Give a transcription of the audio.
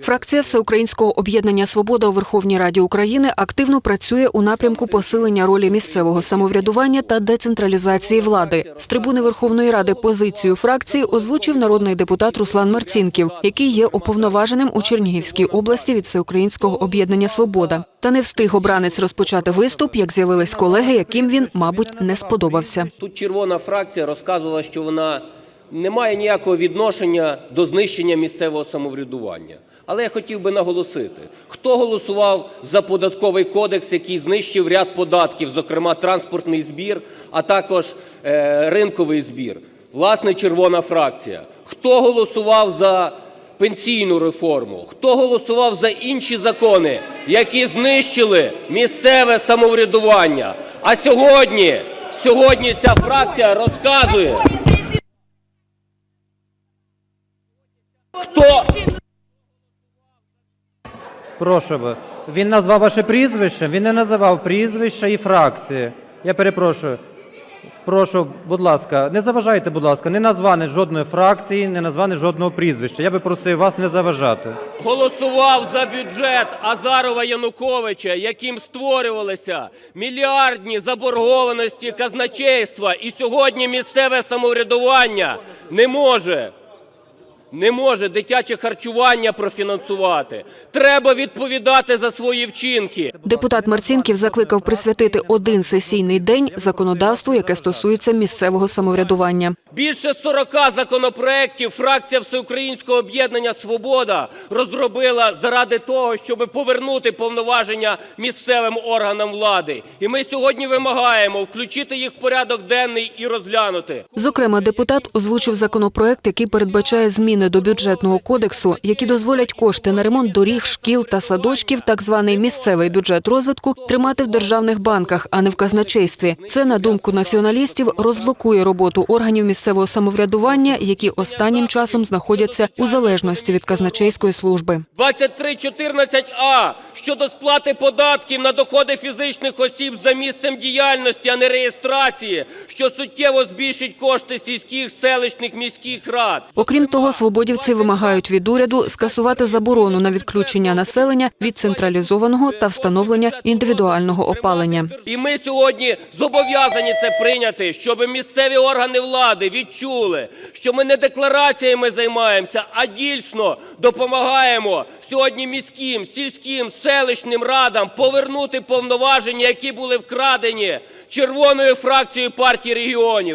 Фракція Всеукраїнського об'єднання Свобода у Верховній Раді України активно працює у напрямку посилення ролі місцевого самоврядування та децентралізації влади. З трибуни Верховної Ради позицію фракції озвучив народний депутат Руслан Марцінків, який є уповноваженим у Чернігівській області від Всеукраїнського об'єднання Свобода. Та не встиг обранець розпочати виступ, як з'явились колеги, яким він, мабуть, не сподобався. Тут червона фракція розказувала, що вона не має ніякого відношення до знищення місцевого самоврядування. Але я хотів би наголосити, хто голосував за податковий кодекс, який знищив ряд податків, зокрема транспортний збір, а також е, ринковий збір. Власне, червона фракція. Хто голосував за пенсійну реформу? Хто голосував за інші закони, які знищили місцеве самоврядування? А сьогодні, сьогодні ця фракція розказує, хто Прошу би. Він назвав ваше прізвище, він не називав прізвища і фракції. Я перепрошую. Прошу, будь ласка, не заважайте, будь ласка, не назване жодної фракції, не назване жодного прізвища. Я би просив вас не заважати. голосував за бюджет Азарова Януковича, яким створювалися мільярдні заборгованості казначейства, і сьогодні місцеве самоврядування не може. Не може дитяче харчування профінансувати. Треба відповідати за свої вчинки. Депутат Марцінків закликав присвятити один сесійний день законодавству, яке стосується місцевого самоврядування. Більше 40 законопроєктів фракція Всеукраїнського об'єднання Свобода розробила заради того, щоб повернути повноваження місцевим органам влади. І ми сьогодні вимагаємо включити їх в порядок денний і розглянути. Зокрема, депутат озвучив законопроект, який передбачає зміни до бюджетного кодексу, які дозволять кошти на ремонт доріг, шкіл та садочків, так званий місцевий бюджет розвитку, тримати в державних банках, а не в казначействі. Це, на думку націоналістів, розблокує роботу органів місцевого самоврядування, які останнім часом знаходяться у залежності від казначейської служби. 2314А щодо сплати податків на доходи фізичних осіб за місцем діяльності, а не реєстрації, що суттєво збільшить кошти сільських, селищних, міських рад. Окрім того, свободівці вимагають від уряду скасувати заборону на відключення населення від централізованого та встановлення індивідуального опалення. І ми сьогодні зобов'язані це прийняти, щоб місцеві органи влади відчули, що ми не деклараціями займаємося, а дійсно допомагаємо сьогодні міським, сільським, селищним радам повернути повноваження, які були вкрадені червоною фракцією партії регіонів.